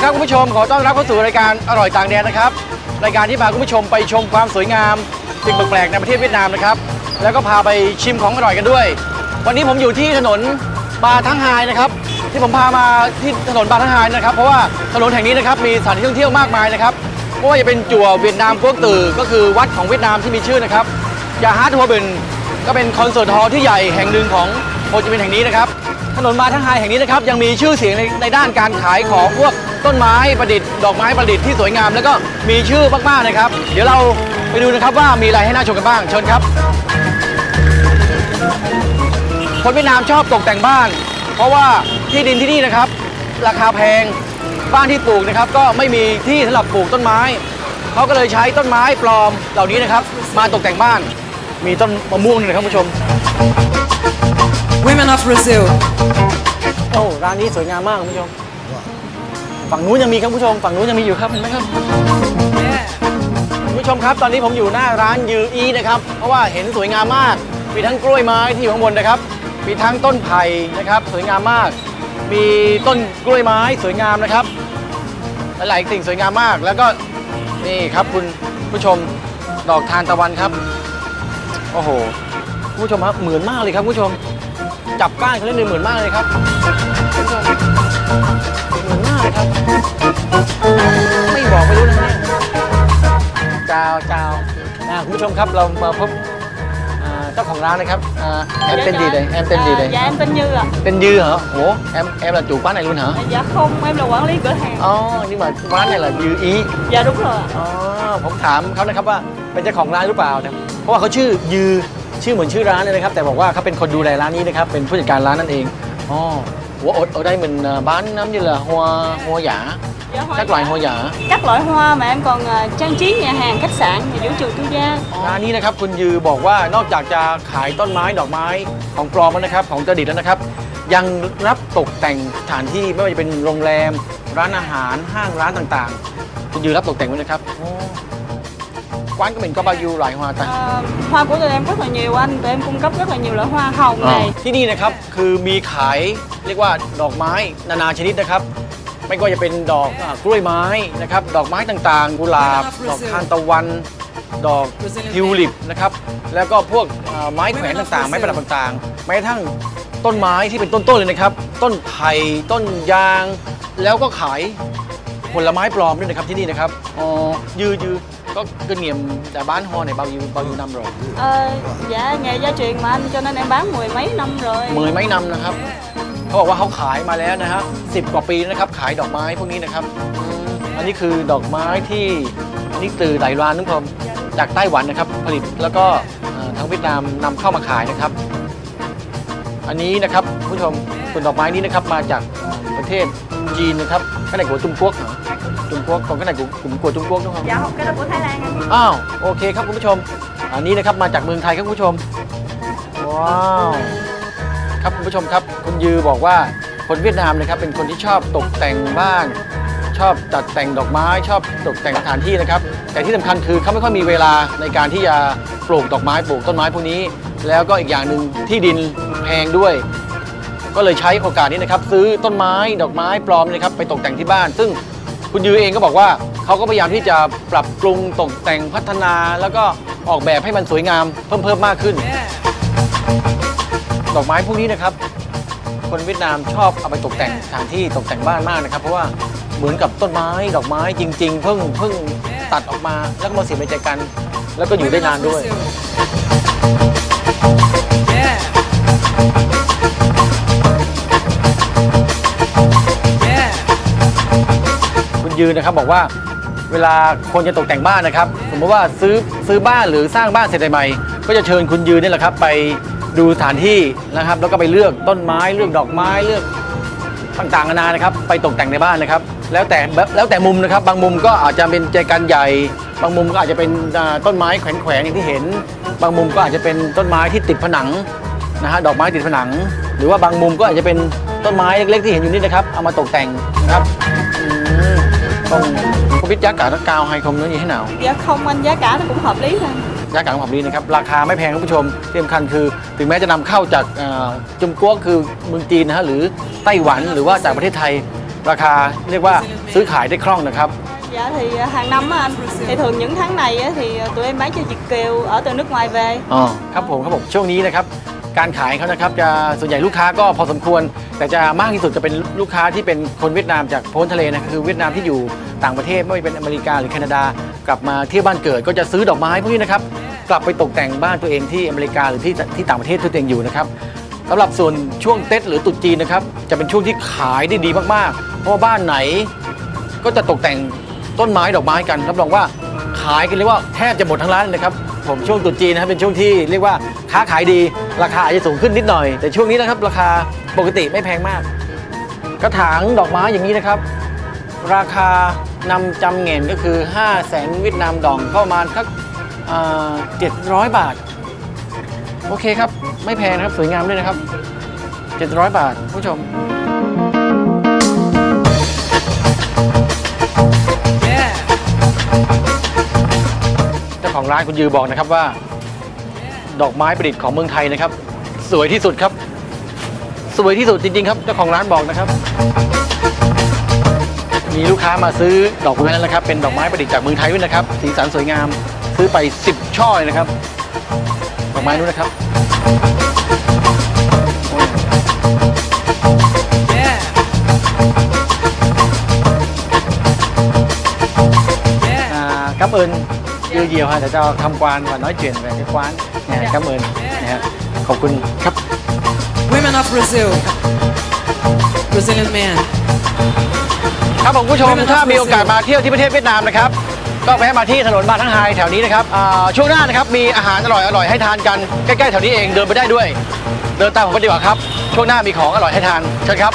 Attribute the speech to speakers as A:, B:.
A: ดีครับคุณผู้ชมขอต้อนรับเข้าสู่รายการอร่อยต่างแดนนะครับรายการที่พาคุณผู้ชมไปชมความสวยงามสิ่งแปลกๆในประเทศเวียดนามนะครับแล้วก็พาไปชิมของอร่อยกันด้วย วันนี้ผมอยู่ที่ถนนบาทั้งไฮนะครับที่ผมพามาที่ถนนบาทั้งไฮนะครับ เพราะว่าถนนแห่งนี้นะครับมีสถานที่ท่องเที่ยวมากมายนะครับไม่ว่าจะเป็นจั่วเวียดนามกวกตือก็คือวัดของเวียดนามที่มีชื่อนะครับยาฮาร์ดฮัวเบนก็เป็นคอนเสิร์ตฮอลล์ที่ใหญ่แห่งหนึ่งของโฮจิมินห์แห่งนี้นะครับถนนมาทั้งไฮแห่งนี้นะครับยังมีชื่อเสียงในในด้านการขายของพวก ต้นไม้ประดิษฐ์ดอกไม้ประดิษฐ์ที่สวยงาม แล้วก็มีชื่อมากๆนะครับ เดี๋ยวเราไปดูนะครับว่ามีอะไรให้น่าชมกันบ้างเชิญครับคนเวียดนามชอบตกแต่งบ้าน เพราะว่าที่ดินที่นี่นะครับ ราคาแพงบ้านที่ปลูกนะครับ ก็ไม่มีที่สำหรับปลูกต้นไม้เขาก็เลยใช้ต้นไม้ปลอมเหล่านี้นะครับ มาตกแต่งบ้าน มีต้นมะม่วงนี่นะครับคุณผู้ชม
B: Women of Brazil.
A: โอ้ร้านนี้สวยงามมากคุณผู้ชม ฝั่งนู้นยังมีครับคุณผู้ชม ฝั่งนู้นยังมีอยู่ครับเห็นไหมครับคุณผู้ชมครับตอนนี้ผมอยู่หน้าร้านยืออีนะครับ เพราะว่าเห็นสวยงามมากมีทั้งกล้วยไม้ที่อยู่ข้างบนนะครับ มีทั้งต้นไผ่นะครับ สวยงามมาก มีต้นกล้วยไม้สวยงามนะครับหลายๆสิ่งสวยงามมาก แล้วก็นี่ครับคุณผู้ชมดอกทานตะวันครับ โอ้โหคุณผู้ชมครับเหมือนมากเลยครับคุณผู้ชม จับก้านเขาเล่นเลยเหมือนมากเลยครับผู้ชม ผู้ชมครับเรามาพบอ่าเจ้าของร้านนะครับอ่าแอม tên gì đây em tên gì đây
C: Dạ em tên Như ạ.
A: tên Dư hả ủa em em là chủ quán này luôn hả
C: Dạ không, em là quản lý cửa hàng.
A: อ๋อนี่ mà quán này là Dư ý
C: Dạ đúng rồi ạ.
A: อ๋อผมถามเขานะครับว่าเป็นเจ้าของร้านหรือเปล่านะเพราะว่าเขาชื่อยือชื่อเหมือนชื่อร้านเลยนะครับ แต่บอกว่าเขาเป็นคนดูแลร้านนี้นะครับ เป็นผู้จัดการร้านนั่นเองอ๋อ Ủa, ở, ở đây mình à, bán giống như là hoa hoa giả
C: Dạ, hoa
A: các loại
C: giả.
A: hoa giả
C: Các loại hoa mà em còn à, trang trí nhà hàng, khách sạn và vũ trường tư gia.
A: ร้านนี้นะครับคุณยือบอกว่านอกจากจะขายต้นไม้ดอกไม้ของปลอมแล้วนะครับ ของประดิษฐ์แล้วนะครับ ยังรับตกแต่งสถานที่ไม่ว่าจะเป็นโรงแรม ร้านอาหารห้างร้านต่างๆ คุณยือรับตกแต่งด้วยนะครับโอ้ quán của mình có bao nhiêu loại hoa ta
C: À, hoa của tụi em rất là nhiều anh, tụi em cung cấp rất là nhiều loại hoa hồng này.
A: ที่นี่นะครับคือมีขายเรียกว่าดอกไม้นานาชนิดนะครับ ไม่ว่าจะเป็นดอกอ่ากล้วยไม้นะครับ ดอกไม้ต่างๆ กุหลาบ ดอกทานตะวัน ดอกทิวลิปนะครับแล้วก็พวกอ่าไม้แขวนต่างๆ ไม้ประดับต่างๆ แม้กระทั่งต้นไม้ที่เป็นต้นๆเลยนะครับ ต้นไผ่ต้นยาง แล้วก็ขายผลไม้ปลอมด้วยนะครับที่นี่นะครับอ๋อยือยือก็ kinh nghiệm đã bán hoa này bao nhiêu bao nhiêu năm rồi
C: À, dạ nghề gia truyền mà anh, cho nên em bán mười mấy năm rồi.
A: มือไม่นำนะครับเขาบอกว่าเขาขายมาแล้วนะฮะสิบกว่าปีนะครับขายดอกไม้พวกนี้นะครับอืมอันนี้คือดอกไม้ที่อันนี้ตือไดรานนุกผม จากไต้หวันนะครับผลิตแล้วก็เอ่อทางเวียดนามนำเข้ามาขายนะครับ อันนี้นะครับผู้ชมส่วนดอกไม้นี้นะครับมาจากเอ่อประเทศจีนนะครับก็ไหนกัวจุ้มพวกเหรอจุ้มพวกของก็ไหนกัวกลุ่มกัวจุ้มพวกนะครับ
C: Dạ không, cái đó của Thái Lan anh.
A: อ้าวโอเคครับคุณผู้ชม อันนี้นะครับมาจากเมืองไทยครับคุณผู้ชมว้าวครับคุณผู้ชมครับคุณยือบอกว่าคนเวียดนามนะครับเป็นคนที่ชอบตกแต่งบ้าน ชอบจัดแต่งดอกไม้ ชอบตกแต่งสถานที่นะครับ แต่ที่สำคัญคือเขาไม่ค่อยมีเวลาในการที่จะปลูกดอกไม้ปลูกต้นไม้พวกนี้ แล้วก็อีกอย่างหนึ่งที่ดินแพงด้วย ก็เลยใช้โอกาสนี้นะครับ ซื้อต้นไม้ดอกไม้ปลอมนะครับ ไปตกแต่งที่บ้าน ซึ่งคุณยือเองก็บอกว่าเขาก็พยายามที่จะปรับปรุงตกแต่งพัฒนา แล้วก็ออกแบบให้มันสวยงามเพิ่มเพิ่มมากขึ้น
B: Yeah.
A: ดอกไม้พวกนี้นะครับ คนเวียดนามชอบเอาไปตกแต่งสถานที่ตกแต่งบ้านมากนะครับ เพราะว่า เหมือนกับต้นไม้ดอกไม้จริง ๆ เพิ่งเพิ่งตัดออกมาแล้วก็มาเสียบใจกัน แล้วก็อยู่ได้นานด้วย คุณยืนนะครับบอกว่าเวลาคนจะตกแต่งบ้านนะครับ สมมติว่าซื้อซื้อบ้านหรือสร้างบ้านเสร็จใหม่ก็จะเชิญคุณยืนนี่แหละครับ ไปดูสถานที่นะครับ แล้วก็ไปเลือกต้นไม้เลือกดอกไม้เลือกต่างๆนานานะครับ ไปตกแต่งในบ้านนะครับ แล้วแต่แล้วแต่มุมนะครับ บางมุมก็อาจจะเป็นใจกันใหญ่ บางมุมก็อาจจะเป็นอ่าต้นไม้แขวนๆอย่างที่เห็น บางมุมก็อาจจะเป็นต้นไม้ที่ติดผนังนะฮะดอกไม้ติดผนัง หรือว่าบางมุมก็อาจจะเป็นต้นไม้เล็กๆที่เห็นอยู่นี่นะครับเอามาตกแต่งนะครับอืมต้อง không biết giá cả nó cao hay không nó như thế nào
C: Dạ không anh, giá cả nó cũng hợp lý thôi.
A: giá cả ของผมดีนะครับ ราคาไม่แพงคุณผู้ชมที่สำคัญคือ ถึงแม้จะนำเข้าจากเอ่อจุมกัวคือเมืองจีนนะฮะหรือไต้หวันหรือว่าจากประเทศไทย ราคาเรียกว่าซื้อขายได้คล่องนะครับ
C: Dạ thì à, hàng năm á anh Thì thường những tháng này á, thì à, tụi em bán cho Việt Kiều ở từ nước ngoài về
A: อ๋อครับผมครับผมช่วงนี้นะครับ การขายเขานะครับจะส่วนใหญ่ลูกค้าก็พอสมควร แต่จะมากที่สุดจะเป็นลูกค้าที่เป็นคนเวียดนามจากพ้นทะเลนะคือเวียดนามที่อยู่ต่างประเทศไม่ว่าจะเป็นอเมริกาหรือแคนาดากลับมาเที่ยวบ้านเกิดก็จะซื้อดอกไม้พวกนี้นะครับกลับไปตกแต่งบ้านตัวเองที่อเมริกาหรือที่ที่ต่างประเทศที่ตัวเองอยู่นะครับ สำหรับส่วนช่วงเต็ดหรือตรุษจีนนะครับ จะเป็นช่วงที่ขายได้ดีมากๆ เพราะว่าบ้านไหนก็จะตกแต่งต้นไม้ดอกไม้กันรับรองว่าขายกันเรียกว่าแทบจะหมดทั้งร้านเลยนะครับ ผมช่วงตรุษจีนนะครับเป็นช่วงที่เรียกว่าค้าขายดีราคาอาจจะสูงขึ้นนิดหน่อย แต่ช่วงนี้นะครับ ราคาปกติไม่แพงมาก กระถางดอกไม้อย่างนี้นะครับ ราคานำจำเงินก็คือ 5 0 0แสนเวียดนามดองก็ประมาณสักเจ็ดร้อยบาท โอเคครับ ไม่แพงนะครับ สวยงามด้วยนะครับ 700 บาทผู้ชมเจ้าของร้านคุณยือบอกนะครับว่า ดอกไม้ประดิษฐ์ของเมืองไทยนะครับ สวยที่สุดครับ สวยที่สุดจริง ๆ ครับเจ้าของร้านบอกนะครับ มีลูกค้ามาซื้อดอกไม้แล้วนะครับ เป็นดอกไม้ประดิษฐ์จากเมืองไทยด้วยนะครับ สีสันสวยงามซื้อไป 10 ช่อเลยนะครับ อกไม้นู้นนะครับ
B: Yeah. Yeah.
A: À, cảm ơn yêu nhiều ha để cho tham quan và nói chuyện về cái quán Nè, cảm ơn Nè, ขอบคุณครับ
B: Women of Brazil. Brazilian man.
A: ครับผมผู้ชมถ้ามีโอกาสมาเที่ยวที่ประเทศเวียดนามนะครับ ก็แวะมาที่ถนนบางทั้งไฮแถวนี้นะครับอ่าช่วงหน้านะครับมีอาหารอร่อยอร่อยให้ทานกันใกล้ๆแถวนี้เองเดินไปได้ด้วย เดินตามผมไปดีกว่าครับ ช่วงหน้ามีของอร่อยให้ทานเชิญครับ